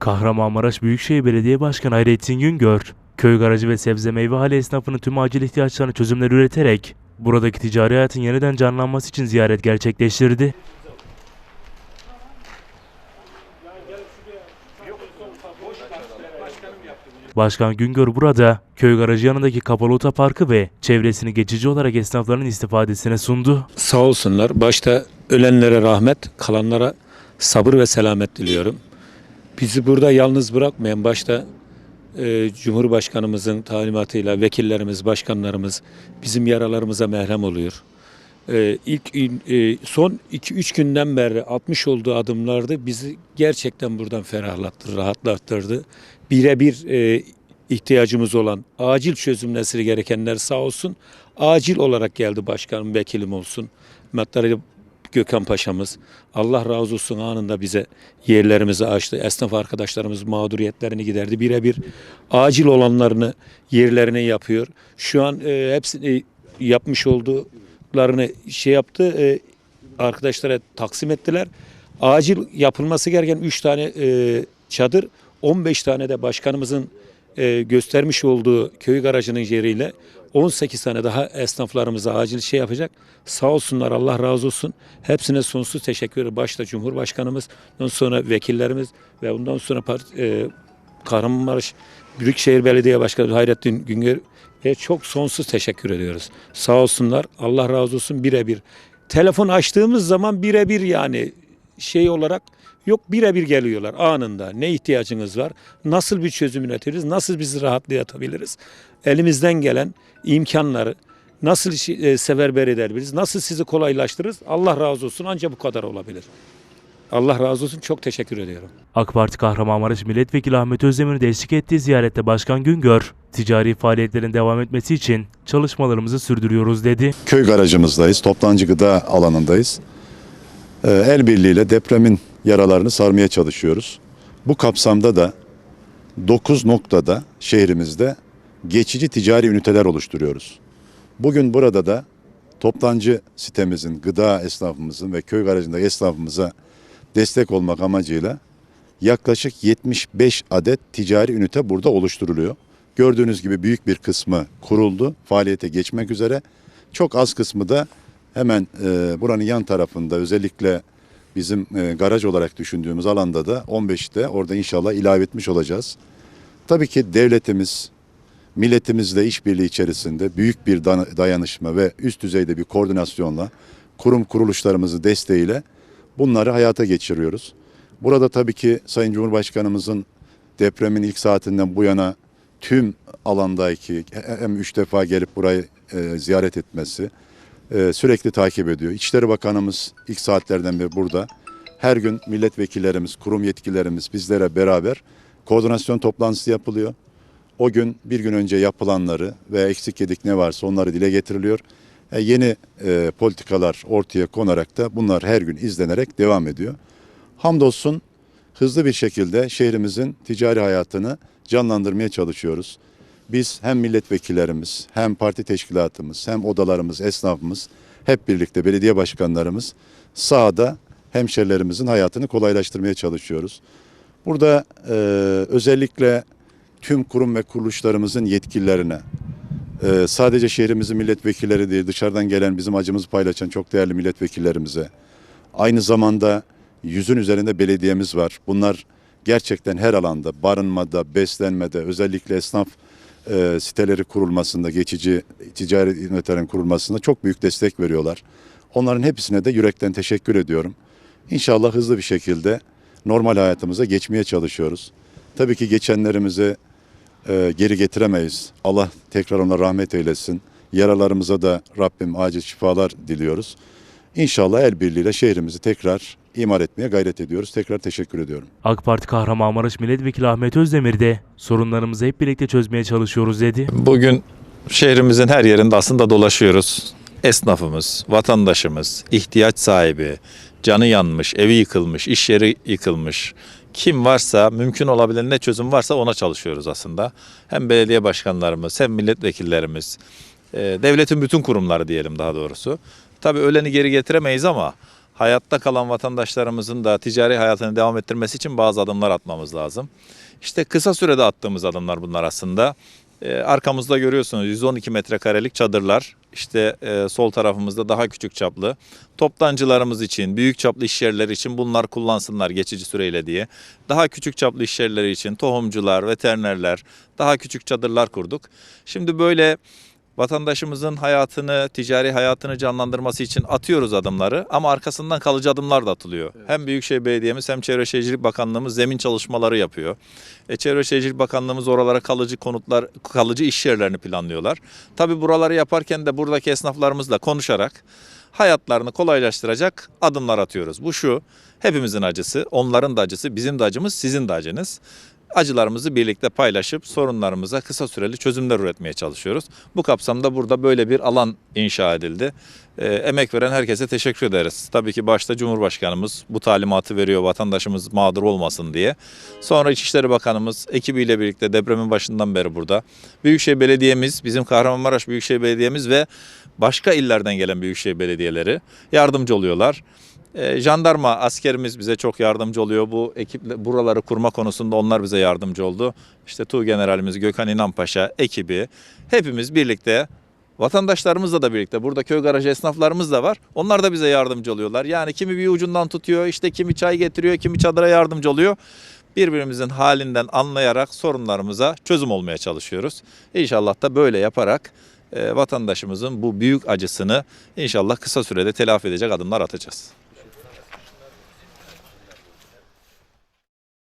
Kahramanmaraş Büyükşehir Belediye Başkanı Hayrettin Güngör, köy garajı ve sebze meyve hali esnafının tüm acil ihtiyaçlarını çözümler üreterek buradaki ticari hayatın yeniden canlanması için ziyaret gerçekleştirdi. Başkan Güngör burada köy garajı yanındaki kapalı otoparkı ve çevresini geçici olarak esnafların istifadesine sundu. Sağ olsunlar. Başta ölenlere rahmet, kalanlara sabır ve selamet diliyorum. Bizi burada yalnız bırakmayan başta e, Cumhurbaşkanımızın talimatıyla vekillerimiz, başkanlarımız bizim yaralarımıza merhem oluyor. E, ilk e, son 2-3 günden beri atmış olduğu adımlarda bizi gerçekten buradan ferahlattı, rahatlattırdı. Birebir e, ihtiyacımız olan acil çözümlenmesi gerekenler sağ olsun acil olarak geldi başkanım, vekilim olsun. Mattarı Gökhan Paşa'mız Allah razı olsun anında bize yerlerimizi açtı. Esnaf arkadaşlarımız mağduriyetlerini giderdi. Birebir acil olanlarını yerlerine yapıyor. Şu an e, hepsini yapmış olduklarını şey yaptı. E, arkadaşlara taksim ettiler. Acil yapılması gereken 3 tane e, çadır, 15 tane de başkanımızın e, göstermiş olduğu köy garajının yeriyle 18 tane daha esnaflarımıza acil şey yapacak. Sağ olsunlar Allah razı olsun. Hepsine sonsuz teşekkür ederim. Başta Cumhurbaşkanımız, ondan sonra vekillerimiz ve ondan sonra e, Kahramanmaraş Büyükşehir Belediye Başkanı Hayrettin Güngör ve çok sonsuz teşekkür ediyoruz. Sağ olsunlar. Allah razı olsun birebir. Telefon açtığımız zaman birebir yani şey olarak yok birebir geliyorlar anında. Ne ihtiyacınız var? Nasıl bir çözüm üretiriz? Nasıl bizi rahatlatabiliriz? Elimizden gelen imkanları nasıl e, seferber edebiliriz? Nasıl sizi kolaylaştırırız? Allah razı olsun. Anca bu kadar olabilir. Allah razı olsun. Çok teşekkür ediyorum. AK Parti Kahramanmaraş Milletvekili Ahmet Özdemir'in de eşlik ettiği ziyarette Başkan Güngör, ticari faaliyetlerin devam etmesi için çalışmalarımızı sürdürüyoruz dedi. köy garajımızdayız. Toptancı gıda alanındayız. Ee, El birliğiyle depremin yaralarını sarmaya çalışıyoruz. Bu kapsamda da 9 noktada şehrimizde geçici ticari üniteler oluşturuyoruz. Bugün burada da toptancı sitemizin, gıda esnafımızın ve köy garajındaki esnafımıza destek olmak amacıyla yaklaşık 75 adet ticari ünite burada oluşturuluyor. Gördüğünüz gibi büyük bir kısmı kuruldu, faaliyete geçmek üzere. Çok az kısmı da hemen e, buranın yan tarafında özellikle bizim e, garaj olarak düşündüğümüz alanda da 15'te orada inşallah ilave etmiş olacağız. Tabii ki devletimiz, milletimizle işbirliği içerisinde büyük bir dayanışma ve üst düzeyde bir koordinasyonla kurum kuruluşlarımızın desteğiyle bunları hayata geçiriyoruz. Burada tabii ki Sayın Cumhurbaşkanımızın depremin ilk saatinden bu yana tüm alandaki hem üç defa gelip burayı e, ziyaret etmesi e, sürekli takip ediyor. İçişleri Bakanımız ilk saatlerden beri burada. Her gün milletvekillerimiz, kurum yetkililerimiz bizlere beraber koordinasyon toplantısı yapılıyor. O gün bir gün önce yapılanları ve eksik yedik ne varsa onları dile getiriliyor. E, yeni e, politikalar ortaya konarak da bunlar her gün izlenerek devam ediyor. Hamdolsun hızlı bir şekilde şehrimizin ticari hayatını canlandırmaya çalışıyoruz. Biz hem milletvekillerimiz, hem parti teşkilatımız, hem odalarımız, esnafımız hep birlikte belediye başkanlarımız sahada hemşerilerimizin hayatını kolaylaştırmaya çalışıyoruz. Burada e, özellikle tüm kurum ve kuruluşlarımızın yetkililerine, e, sadece şehrimizin milletvekilleri değil dışarıdan gelen bizim acımızı paylaşan çok değerli milletvekillerimize, aynı zamanda yüzün üzerinde belediyemiz var. Bunlar gerçekten her alanda barınmada, beslenmede özellikle esnaf e, siteleri kurulmasında, geçici ticari ünitelerin kurulmasında çok büyük destek veriyorlar. Onların hepsine de yürekten teşekkür ediyorum. İnşallah hızlı bir şekilde normal hayatımıza geçmeye çalışıyoruz. Tabii ki geçenlerimizi e, geri getiremeyiz. Allah tekrar ona rahmet eylesin. Yaralarımıza da Rabbim acil şifalar diliyoruz. İnşallah el birliğiyle şehrimizi tekrar imar etmeye gayret ediyoruz. Tekrar teşekkür ediyorum. AK Parti Kahramanmaraş Milletvekili Ahmet Özdemir de sorunlarımızı hep birlikte çözmeye çalışıyoruz dedi. Bugün şehrimizin her yerinde aslında dolaşıyoruz. Esnafımız, vatandaşımız, ihtiyaç sahibi, canı yanmış, evi yıkılmış, iş yeri yıkılmış. Kim varsa, mümkün olabilen ne çözüm varsa ona çalışıyoruz aslında. Hem belediye başkanlarımız, hem milletvekillerimiz, e, devletin bütün kurumları diyelim daha doğrusu. Tabii öleni geri getiremeyiz ama hayatta kalan vatandaşlarımızın da ticari hayatını devam ettirmesi için bazı adımlar atmamız lazım. İşte kısa sürede attığımız adımlar bunlar aslında. Ee, arkamızda görüyorsunuz 112 metrekarelik çadırlar. İşte e, sol tarafımızda daha küçük çaplı. Toptancılarımız için, büyük çaplı iş yerleri için bunlar kullansınlar geçici süreyle diye. Daha küçük çaplı iş yerleri için tohumcular, veterinerler, daha küçük çadırlar kurduk. Şimdi böyle vatandaşımızın hayatını, ticari hayatını canlandırması için atıyoruz adımları ama arkasından kalıcı adımlar da atılıyor. Hem Büyükşehir Belediye'miz hem Çevre Şehircilik Bakanlığımız zemin çalışmaları yapıyor. E, Çevre Şehircilik Bakanlığımız oralara kalıcı konutlar, kalıcı iş yerlerini planlıyorlar. Tabi buraları yaparken de buradaki esnaflarımızla konuşarak hayatlarını kolaylaştıracak adımlar atıyoruz. Bu şu, hepimizin acısı, onların da acısı, bizim de acımız, sizin de acınız acılarımızı birlikte paylaşıp sorunlarımıza kısa süreli çözümler üretmeye çalışıyoruz. Bu kapsamda burada böyle bir alan inşa edildi. Ee, emek veren herkese teşekkür ederiz. Tabii ki başta Cumhurbaşkanımız bu talimatı veriyor vatandaşımız mağdur olmasın diye. Sonra İçişleri Bakanımız ekibiyle birlikte depremin başından beri burada. Büyükşehir Belediye'miz, bizim Kahramanmaraş Büyükşehir Belediye'miz ve başka illerden gelen büyükşehir belediyeleri yardımcı oluyorlar. E, jandarma askerimiz bize çok yardımcı oluyor. Bu ekiple buraları kurma konusunda onlar bize yardımcı oldu. İşte Tu Generalimiz Gökhan İnanpaşa ekibi hepimiz birlikte vatandaşlarımızla da birlikte burada köy garajı esnaflarımız da var. Onlar da bize yardımcı oluyorlar. Yani kimi bir ucundan tutuyor, işte kimi çay getiriyor, kimi çadıra yardımcı oluyor. Birbirimizin halinden anlayarak sorunlarımıza çözüm olmaya çalışıyoruz. İnşallah da böyle yaparak e, vatandaşımızın bu büyük acısını inşallah kısa sürede telafi edecek adımlar atacağız.